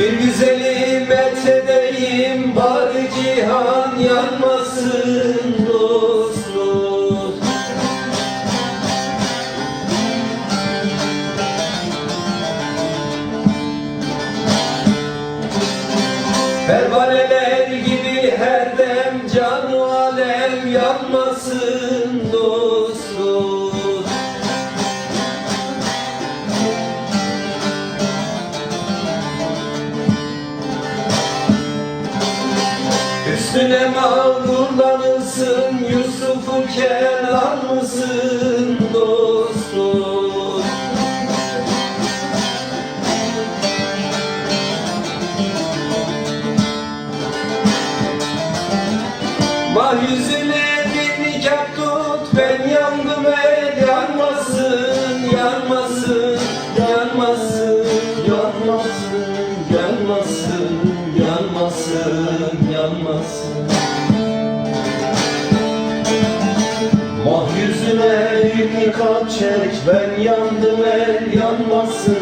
Bir güzeli methedeyim bari cihan yanmasın dostum. Pervaneler gibi her dem canı alem yanmasın Üstüne mağdurlanırsın Yusuf'u kelam mısın dost dost? Mahyüzüne bir nikah tut Ben yandım yanmasın Yanmasın, yanmasın yanıp yanmasın Mah yüzüme yıkat çek ben yandım el yanmasın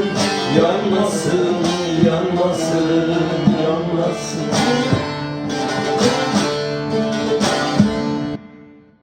Yanmasın, yanmasın, yanmasın, yanmasın.